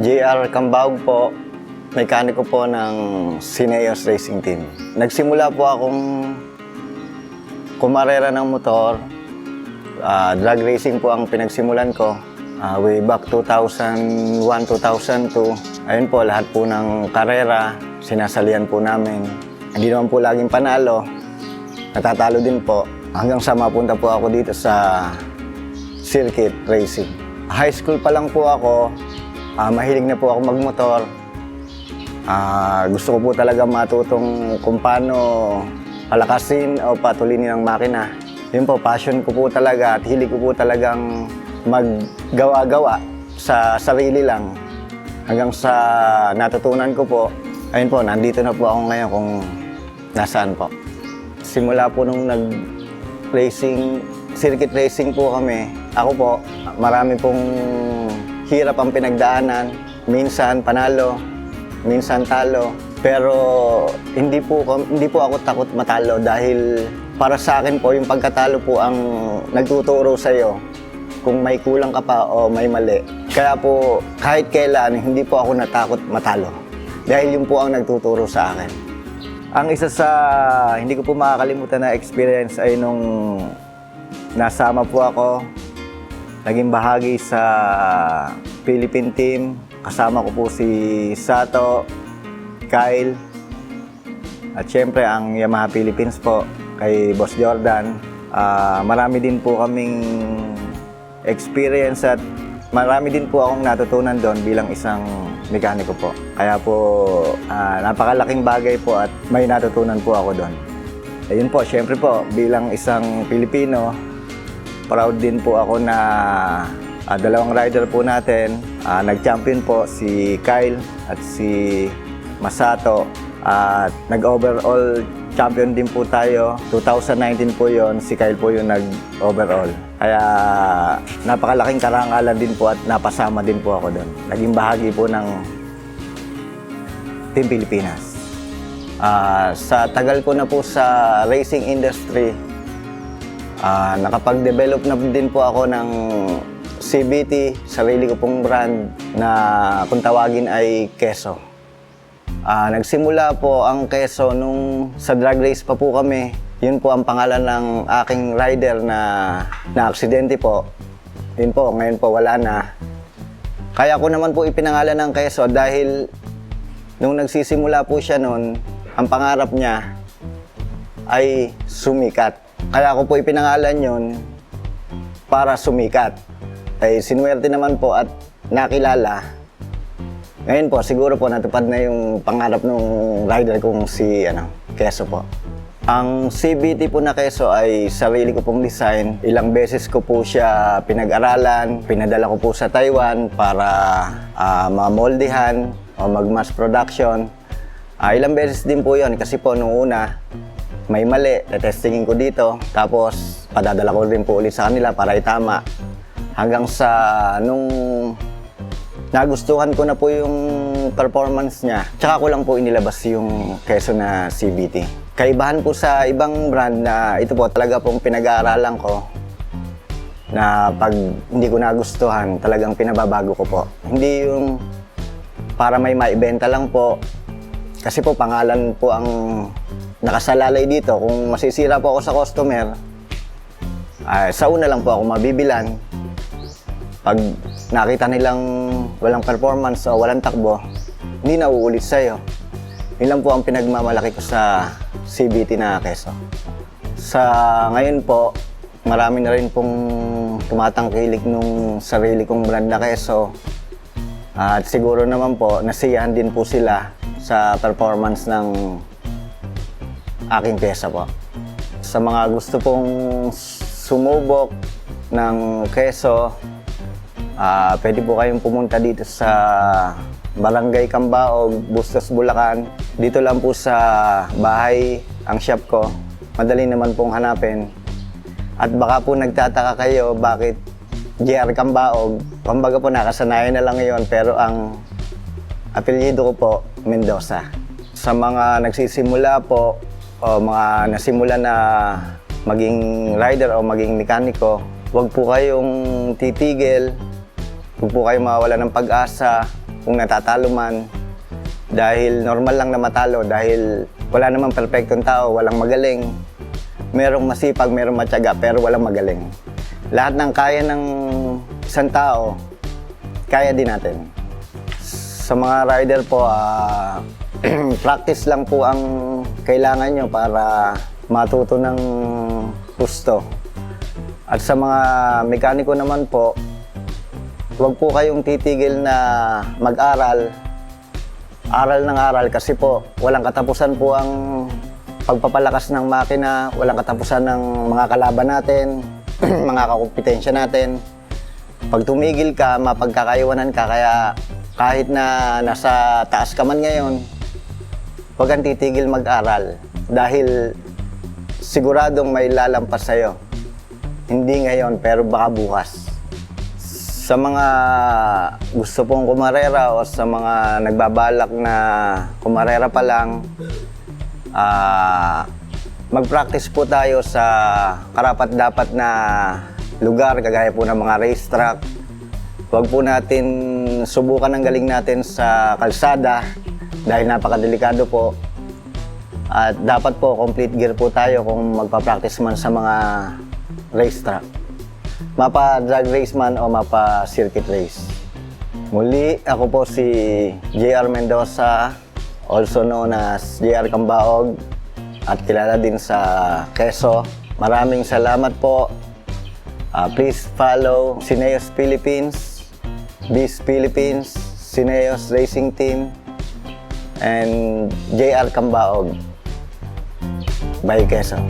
JR Cambawag po, mekaniko po ng Cineos Racing Team. Nagsimula po akong kumarera ng motor. Ah, drag racing po ang pinagsimulan ko. Ah, way back 2001, 2002. Ayun po, lahat po ng karera, sinasalian po namin. Hindi naman po laging panalo. Natatalo din po. Hanggang sa mapunta po ako dito sa circuit racing. High school pa lang po ako, ah, mahilig na po ako magmotor. Ah, gusto ko po talaga matutong kung paano palakasin o patulinin ang makina. Yun po, passion ko po talaga at hilig ko po talagang maggawa-gawa sa sarili lang. Hanggang sa natutunan ko po, ayun po, nandito na po ako ngayon kung nasaan po. Simula po nung nag-racing, circuit racing po kami, ako po, marami pong hirap ang pinagdaanan. Minsan panalo, minsan talo. Pero hindi po hindi po ako takot matalo dahil para sa akin po yung pagkatalo po ang nagtuturo sa iyo kung may kulang ka pa o may mali. Kaya po kahit kailan hindi po ako natakot matalo dahil yun po ang nagtuturo sa akin. Ang isa sa hindi ko po makakalimutan na experience ay nung nasama po ako naging bahagi sa Philippine team. Kasama ko po si Sato, Kyle, at syempre ang Yamaha Philippines po kay Boss Jordan. Ah, marami din po kaming experience at marami din po akong natutunan doon bilang isang mekaniko po. Kaya po ah, napakalaking bagay po at may natutunan po ako doon. Ayun po, syempre po bilang isang Pilipino, proud din po ako na ah, dalawang rider po natin. ah, nag-champion po si Kyle at si Masato. At nag-overall champion din po tayo. 2019 po yon si Kyle po yung nag-overall. Kaya napakalaking karangalan din po at napasama din po ako doon. Naging bahagi po ng Team Pilipinas. Ah, sa tagal ko na po sa racing industry, Ah, nakapag-develop na din po ako ng CBT, sarili ko pong brand na kung tawagin ay Keso. Ah, nagsimula po ang Keso nung sa drag race pa po kami. Yun po ang pangalan ng aking rider na na aksidente po. Yun po, ngayon po wala na. Kaya ko naman po ipinangalan ng Keso dahil nung nagsisimula po siya noon, ang pangarap niya ay sumikat. Kaya ako po ipinangalan yon para sumikat. Ay sinuwerte naman po at nakilala. Ngayon po, siguro po natupad na yung pangarap ng rider kong si ano, Keso po. Ang CBT po na Keso ay sarili ko pong design. Ilang beses ko po siya pinag-aralan. Pinadala ko po sa Taiwan para ah, mamoldehan o mag-mass production. Ah, ilang beses din po yon kasi po nung una, may mali, testingin ko dito. Tapos, padadala ko rin po ulit sa kanila para itama. Hanggang sa nung nagustuhan ko na po yung performance niya, tsaka ko lang po inilabas yung keso na CBT. Kaibahan po sa ibang brand na ito po talaga pong pinag-aaralan ko na pag hindi ko nagustuhan, talagang pinababago ko po. Hindi yung para may maibenta lang po. Kasi po pangalan po ang nakasalalay dito. Kung masisira po ako sa customer, ay, sa una lang po ako mabibilan. Pag nakita nilang walang performance o walang takbo, hindi na uulit sa'yo. Yun lang po ang pinagmamalaki ko sa CBT na keso. Sa ngayon po, marami na rin pong tumatangkilik nung sarili kong brand na keso. At siguro naman po, nasiyahan din po sila sa performance ng aking pyesa po. Sa mga gusto pong sumubok ng keso, ah pwede po kayong pumunta dito sa Barangay Cambaog, Bustos, Bulacan. Dito lang po sa bahay ang shop ko. Madali naman pong hanapin. At baka po nagtataka kayo bakit JR Cambaog. Kumbaga po nakasanayan na lang yon pero ang apelyido ko po Mendoza. Sa mga nagsisimula po o mga nasimula na maging rider o maging mekaniko, huwag po kayong titigil, huwag po kayong mawala ng pag-asa. kung natatalo man. Dahil normal lang na matalo, dahil wala namang perfectong tao, walang magaling. Merong masipag, merong matyaga, pero walang magaling. Lahat ng kaya ng isang tao, kaya din natin. Sa mga rider po, ah, practice lang po ang kailangan nyo para matuto ng gusto. At sa mga mekaniko naman po, huwag po kayong titigil na mag-aral. Aral ng aral kasi po, walang katapusan po ang pagpapalakas ng makina, walang katapusan ng mga kalaban natin, mga kakumpetensya natin. Pag tumigil ka, mapagkakaiwanan ka, kaya kahit na nasa taas ka man ngayon, huwag kang titigil mag-aral dahil siguradong may lalampas sa'yo. Hindi ngayon, pero baka bukas. Sa mga gusto pong kumarera o sa mga nagbabalak na kumarera pa lang, ah, mag-practice po tayo sa karapat-dapat na lugar, kagaya po ng mga racetrack. Huwag po natin subukan ang galing natin sa kalsada dahil napakadelikado po. At dapat po complete gear po tayo kung magpa-practice man sa mga racetrack. Mapa drag race man o mapa circuit race. Muli, ako po si JR Mendoza, also known as JR Kambaog at kilala din sa Quezon. Maraming salamat po. Ah, please follow Cineos Philippines, Biz Philippines, Cineos Racing Team, and JR Kambaog by Quezon.